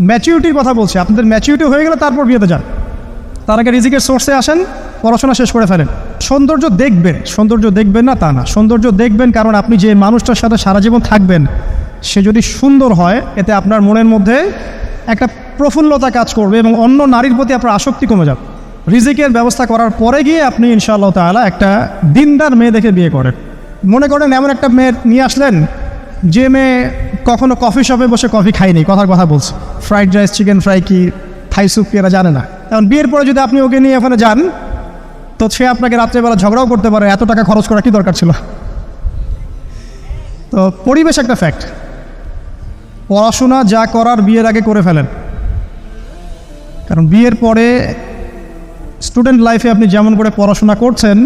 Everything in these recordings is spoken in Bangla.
ম্যাচিউরিটির কথা বলছি। আপনাদের ম্যাচিউরিটি হয়ে গেলে তারপর বিয়েতে যান। তার আগে রিজিকের সোর্সে আসেন, পড়াশোনা শেষ করে ফেলেন। সৌন্দর্য দেখবেন সৌন্দর্য দেখবেন না তা না। সৌন্দর্য দেখবেন কারণ আপনি যে মানুষটার সাথে সারা জীবন থাকবেন, সে যদি সুন্দর হয়, এতে আপনার মনের মধ্যে একটা প্রফুল্লতা কাজ করবে এবং অন্য নারীর প্রতি আপনার আসক্তি কমে যাবে। রিজিকের ব্যবস্থা করার পরে গিয়ে আপনি ইনশাআল্লাহ তাআলা একটা দিনদার মেয়ে দেখে বিয়ে করেন। মনে করেন এমন একটা মেয়ে নিয়ে আসলেন, যে মেয়ে কখনো কফি শপে বসে কফি খাইনি, কথার কথা বলছে। ফ্রাইড রাইস চিকেন ফ্রাই কি থাই স্যুপ কি এরা জানে না। এখন বিয়ের পরে যদি আপনি ওকে নিয়ে ওখানে যান, তো সে আপনাকে রাত্রেবেলা ঝগড়াও করতে পারে, এত টাকা খরচ করা কি দরকার ছিল? তো পরিবেশ একটা ফ্যাক্ট পড়াশোনা যা করার বিয়ের আগে করে ফেলেন। কারণ বিয়ের পরে স্টুডেন্ট লাইফে আপনি যেমন করে পড়াশোনা করছেন,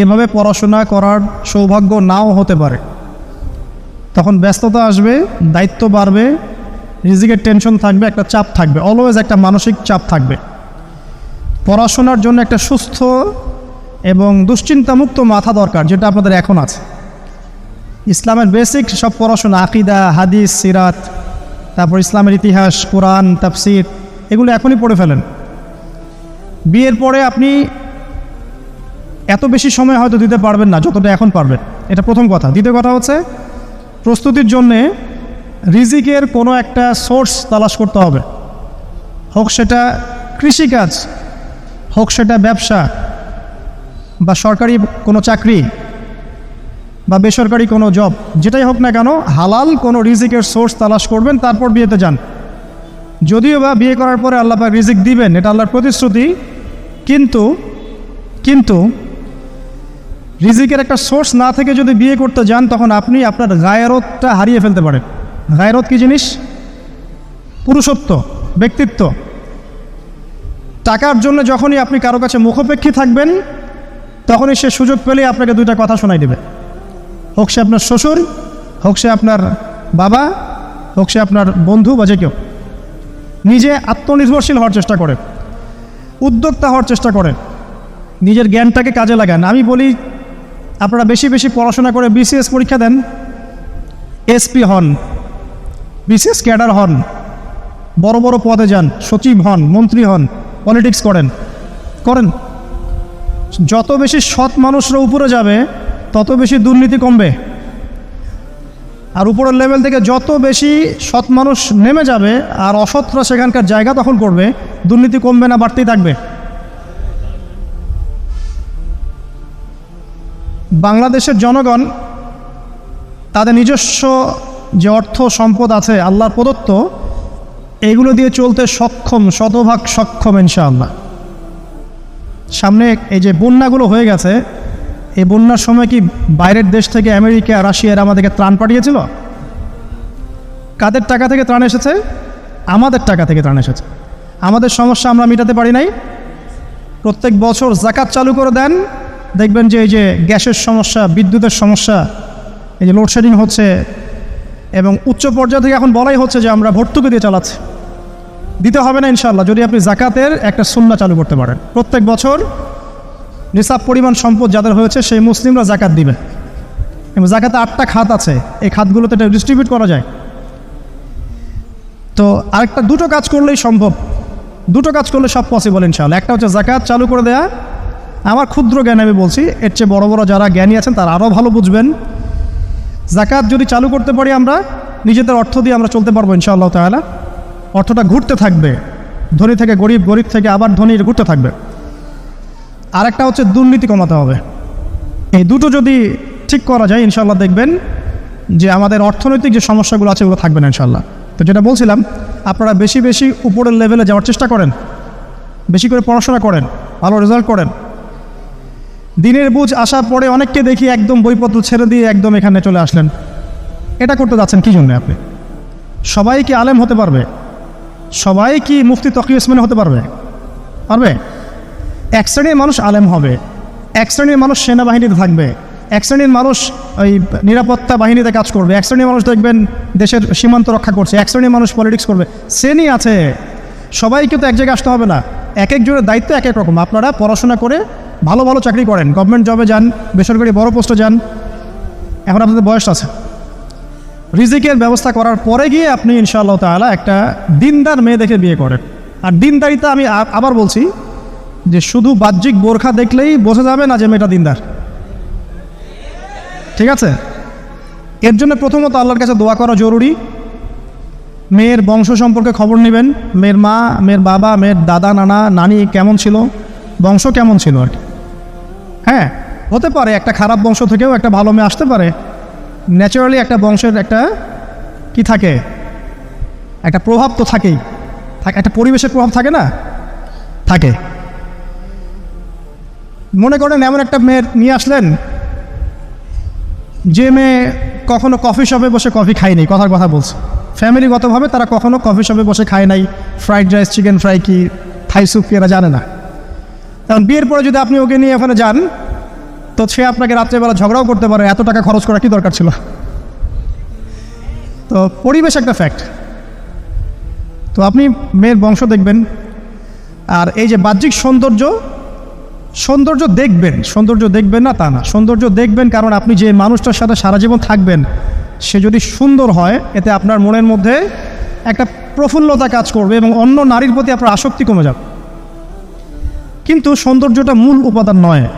এভাবে পড়াশোনা করার সৌভাগ্য নাও হতে পারে। তখন ব্যস্ততা আসবে, দায়িত্ব বাড়বে, রিজিকের টেনশন থাকবে, একটা চাপ থাকবে অলওয়েজ একটা মানসিক চাপ থাকবে। পড়াশোনার জন্য একটা সুস্থ এবং দুশ্চিন্তামুক্ত মাথা দরকার, যেটা আপনাদের এখন আছে। ইসলামের বেসিক সব পড়াশোনা, আকিদা, হাদিস, সিরাত, তারপর ইসলামের ইতিহাস, কোরআন, তাফসির, এগুলো এখনই পড়ে ফেলেন। বিয়ের পরে আপনি এত বেশি সময় হয়তো দিতে পারবেন না, যতটা এখন পারবেন। এটা প্রথম কথা। দ্বিতীয় কথা হচ্ছে প্রস্তুতির জন্যে রিজিকের কোনো একটা সোর্স তালাশ করতে হবে। হোক সেটা কৃষিকাজ, হোক সেটা ব্যবসা বা সরকারি কোনো চাকরি বা বেসরকারি কোনো জব, যেটাই হোক না কেন, হালাল কোনো রিজিকের সোর্স তালাশ করবেন, তারপর বিয়েতে যান। যদিও বা বিয়ে করার পরে আল্লাহ রিজিক দিবেন, এটা আল্লাহর প্রতিশ্রুতি, কিন্তু কিন্তু রিজিকের একটা সোর্স না থেকে যদি বিয়ে করতে যান, তখন আপনি আপনার গায়রতটা হারিয়ে ফেলতে পারেন। গায়রত কি জিনিস? পুরুষত্ব, ব্যক্তিত্ব। টাকার জন্য যখনই আপনি কারও কাছে মুখোপেক্ষী থাকবেন, তখনই সে সুযোগ পেলে আপনাকে দুইটা কথা শোনাই দেবে। হোক সে আপনার শ্বশুর, হোক সে আপনার বাবা, হোক সে আপনার বন্ধু বা যে কেউ। নিজে আত্মনির্ভরশীল হওয়ার চেষ্টা করে উদ্যোক্তা হওয়ার চেষ্টা করে নিজের জ্ঞানটাকে কাজে লাগান। আমি বলি আপনারা বেশি বেশি পড়াশোনা করে বিসিএস পরীক্ষা দেন। এসপি হন। বিসিএস ক্যাডার হন। বড় বড় পদে যান। সচিব হন, মন্ত্রী হন, পলিটিক্স করেন। করেন। যত বেশি সৎ মানুষরা উপরে যাবে, তত বেশি দুর্নীতি কমবে। আর উপরের লেভেল থেকে যত বেশি সৎ মানুষ নেমে যাবে আর অসৎরা সেখানকার জায়গা দখল করবে, দুর্নীতি কমবে না, বাড়তেই থাকবে। বাংলাদেশের জনগণ, তাদের নিজস্ব যে অর্থ সম্পদ আছে, আল্লাহর প্রদত্ত, এগুলো দিয়ে চলতে সক্ষম, শতভাগ সক্ষম ইনশাআল্লাহ। সামনে এই যে বন্যাগুলো হয়ে গেছে, এই বন্যার সময় কি বাইরের দেশ থেকে আমেরিকা রাশিয়ার আমাদেরকে ত্রাণ পাঠিয়েছিল? কাদের টাকা থেকে ত্রাণ এসেছে? আমাদের টাকা থেকে ত্রাণ এসেছে। আমাদের সমস্যা আমরা মেটাতে পারি নাই। প্রত্যেক বছর জাকাত চালু করে দেন দেখবেন যে এই যে গ্যাসের সমস্যা, বিদ্যুতের সমস্যা, এই যে লোডশেডিং হচ্ছে, এবং উচ্চ পর্যায় থেকে এখন বলাই হচ্ছে যে আমরা ভর্তুকি দিয়ে চালাচ্ছি। দিতে হবে না ইনশাল্লাহ যদি আপনি জাকাতের একটা সুন্না চালু করতে পারেন। প্রত্যেক বছর নিসাব পরিমাণ সম্পদ যাদের হয়েছে, সেই মুসলিমরা জাকাত দিবে। এবং জাকাতে আটটা খাত আছে, এই খাতগুলোতে এটা ডিস্ট্রিবিউট করা যায়। তো আরেকটা, দুটো কাজ করলেই সম্ভব। দুটো কাজ করলে সব পসিবল ইনশাল্লাহ একটা হচ্ছে জাকাত চালু করে দেয়া আমার ক্ষুদ্র জ্ঞান আমি বলছি, এর চেয়ে বড় বড় যারা জ্ঞানী আছেন, তারা আরও ভালো বুঝবেন। জাকাত যদি চালু করতে পারি আমরা, নিজেদের অর্থ দিয়ে আমরা চলতে পারব ইনশাআল্লাহ তাহলে অর্থটা ঘুরতে থাকবে। ধনী থেকে গরিব গরিব থেকে আবার ধনী ঘুরতে থাকবে। আরেকটা হচ্ছে দুর্নীতি কমাতে হবে। এই দুটো যদি ঠিক করা যায় ইনশাল্লাহ দেখবেন যে আমাদের অর্থনৈতিক যে সমস্যাগুলো আছে, ওগুলো থাকবে না ইনশাল্লাহ তো যেটা বলছিলাম, আপনারা বেশি বেশি উপরের লেভেলে যাওয়ার চেষ্টা করেন। বেশি করে পড়াশোনা করেন, ভালো রেজাল্ট করেন। দিনের বুঝ আসার পরে অনেককে দেখি একদম বইপত্র ছেড়ে দিয়ে একদম এখানে চলে আসলেন। এটা করতে যাচ্ছেন কী জন্য আপনি? সবাই কি আলেম হতে পারবে? সবাই কি মুফতি তকি ওসমানে হতে পারবে? পারবে? এক শ্রেণির মানুষ আলেম হবে। এক শ্রেণির মানুষ সেনাবাহিনীতে থাকবে। এক শ্রেণির মানুষ ওই নিরাপত্তা বাহিনীতে কাজ করবে। এক শ্রেণির মানুষ দেখবেন দেশের সীমান্ত রক্ষা করছে। এক শ্রেণির মানুষ পলিটিক্স করবে। শ্রেণি আছে। সবাইকে তো এক জায়গায় আসতে হবে না। এক একজনের দায়িত্ব এক এক রকম। আপনারা পড়াশোনা করে ভালো ভালো চাকরি করেন। গভর্নমেন্ট জবে যান, বেসরকারি বড় পোস্টে যান। এখন আপনাদের বয়স আছে। রিজিকের ব্যবস্থা করার পরে গিয়ে আপনি ইনশাআল্লাহ তাআলা একটা দিনদার মেয়ে দেখে বিয়ে করেন। আর দিনদারিতা আমি আবার বলছি যে শুধু বাহ্যিক বোরখা দেখলেই বোঝা যাবে না যে মেয়েটা দিনদার। ঠিক আছে? এর জন্য প্রথমত আল্লাহর কাছে দোয়া করা জরুরি। মেয়ের বংশ সম্পর্কে খবর নেবেন। মেয়ের মা, মেয়ের বাবা, মেয়ের দাদা, নানা, নানি কেমন ছিল? বংশ কেমন ছিল আর কি? হ্যাঁ হতে পারে, একটা খারাপ বংশ থেকেও একটা ভালো মেয়ে আসতে পারে। ন্যাচারালি একটা বংশের একটা কি থাকে? একটা প্রভাব তো থাকেই। থাকে, একটা পরিবেশের প্রভাব থাকে না? থাকে। মনে করেন এমন একটা মেয়ের নিয়ে আসলেন, যে মেয়ে কখনো কফি শপে বসে কফি খায়নি, কথার কথা বলছে। ফ্যামিলিগতভাবে তারা কখনো কফি শপে বসে খায় নাই। ফ্রাইড রাইস চিকেন ফ্রাই কি থাই স্যুপ কি এরা জানে না। কারণ বিয়ের পরে যদি আপনি ওকে নিয়ে ওখানে যান, তো সে আপনাকে রাত্রেবেলা ঝগড়াও করতে পারে। এত টাকা খরচ করা কি দরকার ছিল? তো পরিবেশ একটা ফ্যাক্ট তো আপনি মেয়ের বংশ দেখবেন, আর এই যে বাহ্যিক সৌন্দর্য সৌন্দর্য দেখবেন সৌন্দর্য দেখবেন না তা না। সৌন্দর্য দেখবেন কারণ আপনি যে মানুষটার সাথে সারা জীবন থাকবেন, সে যদি সুন্দর হয়, এতে আপনার মনের মধ্যে একটা প্রফুল্লতা কাজ করবে এবং অন্য নারীর প্রতি আপনার আসক্তি কমে যাবে। কিন্তু সৌন্দর্যটা মূল উপাদান নয়।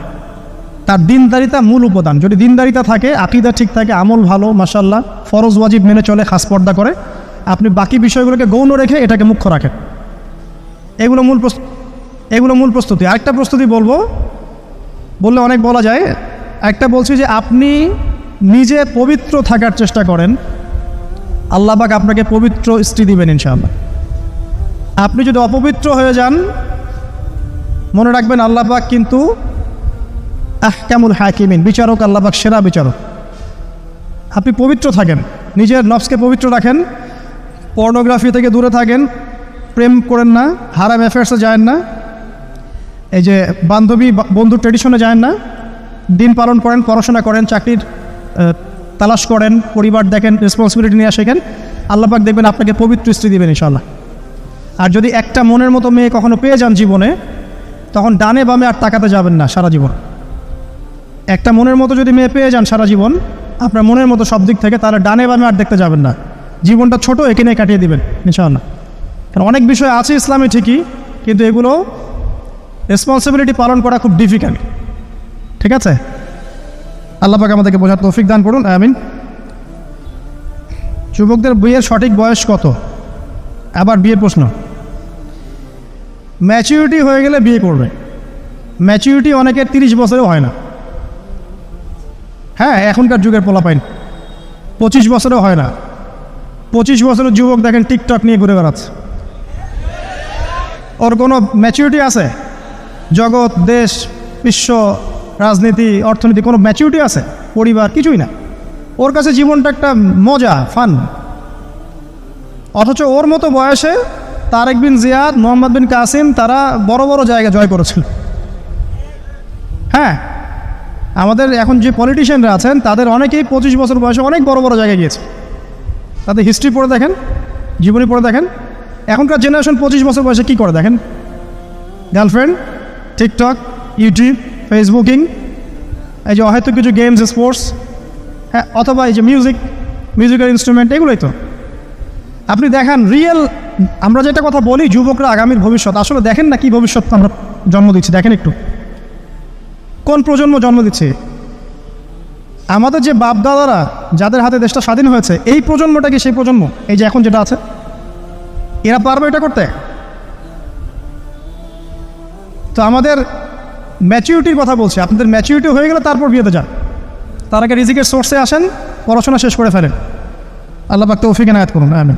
তার দিনদারিতা মূল উপাদান। যদি দিনদারিতা থাকে, আকিদা ঠিক থাকে, আমল ভালো মাসাল্লাহ ফরজ, ওয়াজিব মেনে চলে, খাস পর্দা করে, আপনি বাকি বিষয়গুলোকে গৌণ রেখে এটাকে মুখ্য রাখেন। এগুলো মূল এগুলো মূল প্রস্তুতি। আরেকটা প্রস্তুতি বলব। বললে অনেক বলা যায়। একটা বলছি যে, আপনি নিজে পবিত্র থাকার চেষ্টা করেন আল্লাহবাক আপনাকে পবিত্র স্ত্রী দিবেন ইনশাআল্লাহ। আপনি যদি অপবিত্র হয়ে যান মনে রাখবেন আল্লাহবাক কিন্তু আহকামুল হাকিমিন, বিচারক আল্লাহবাক সেরা বিচারক। আপনি পবিত্র থাকেন, নিজের নফসকে পবিত্র রাখেন, পর্নোগ্রাফি থেকে দূরে থাকেন, প্রেম করেন না, হারাম অ্যাফেয়ার্সে যায় না, এই যে বান্ধবী বন্ধু ট্রেডিশনে যায় না, দিন পালন করেন, পড়াশোনা করেন, চাকরির তালাশ করেন, পরিবার দেখেন রেসপন্সিবিলিটি নিয়ে শেখেন আল্লাপাক দেখবেন আপনাকে পবিত্র স্ত্রী দেবেন ইনশাল্লাহ আর যদি একটা মনের মতো মেয়ে কখনো পেয়ে যান জীবনে তখন ডানে বামে আর তাকাতে যাবেন না সারা জীবন। একটা মনের মতো যদি মেয়ে পেয়ে যান সারা জীবন, আপনার মনের মতো সব দিক থেকে তাহলে ডানে বামে আর দেখতে যাবেন না। জীবনটা ছোট এখানে কাটিয়ে দিবেন, ইনশাআল্লাহ। কারণ অনেক বিষয় আছে ইসলামে ঠিকই, কিন্তু এগুলো রেসপন্সিবিলিটি পালন করা খুব ডিফিকাল্ট ঠিক আছে? আল্লাহ আমাদেরকে বোঝার তৌফিক দান করুন, আমিন। যুবকদের বিয়ের সঠিক বয়স কত? আবার বিয়ের প্রশ্ন। ম্যাচিউরিটি হয়ে গেলে বিয়ে করবে। ম্যাচিউরিটি অনেকের তিরিশ বছরেও হয় না। হ্যাঁ এখনকার যুগের পোলাপাইন। পঁচিশ বছরেও হয় না। পঁচিশ বছরের যুবক দেখেন টিকটক নিয়ে ঘুরে বেড়াচ্ছে। ওর কোনো ম্যাচিউরিটি আছে? জগৎ, দেশ, বিশ্ব, রাজনীতি, অর্থনীতি কোনো ম্যাচিউরিটি আছে? পরিবার, কিছুই না। ওর কাছে জীবনটা একটা মজা ফান অথচ ওর মতো বয়সে তারেক বিন জিয়াদ, মোহাম্মদ বিন কাসিম, তারা বড় বড় জায়গা জয় করেছিল। হ্যাঁ আমাদের এখন যে পলিটিশিয়ানরা আছেন, তাদের অনেকেই পঁচিশ বছর বয়সে অনেক বড় বড় জায়গায় গিয়েছে। তাদের হিস্ট্রি পড়ে দেখেন, জীবনী পড়ে দেখেন। এখনকার জেনারেশন পঁচিশ বছর বয়সে কী করে দেখেন? গার্লফ্রেন্ড টিকটক ইউটিউব ফেসবুকিং এই যে হয়তো কিছু গেমস স্পোর্টস হ্যাঁ অথবা এই যে মিউজিক মিউজিক্যাল ইনস্ট্রুমেন্ট এগুলোই তো। আপনি দেখান রিয়েল আমরা যেটা কথা বলি যুবকরা আগামীর ভবিষ্যৎ। আসলে দেখেন না কি ভবিষ্যৎ আমরা জন্ম দিচ্ছি। দেখেন একটু। কোন প্রজন্ম জন্ম দিচ্ছে? আমাদের যে বাপ দাদারা যাদের হাতে দেশটা স্বাধীন হয়েছে, এই প্রজন্মটা কি সেই প্রজন্ম? এই যে এখন যেটা আছে? এরা পারবে এটা করতে? তো আমাদের ম্যাচিউরিটির কথা বলছি। আপনাদের ম্যাচিউরিটি হয়ে গেলে তারপর বিয়েতে যান। তার আগে রিজিকের সোর্সে আসেন, পড়াশোনা শেষ করে ফেলেন। আল্লাহ পাক তৌফিক এনায়াত করুন। আমিন।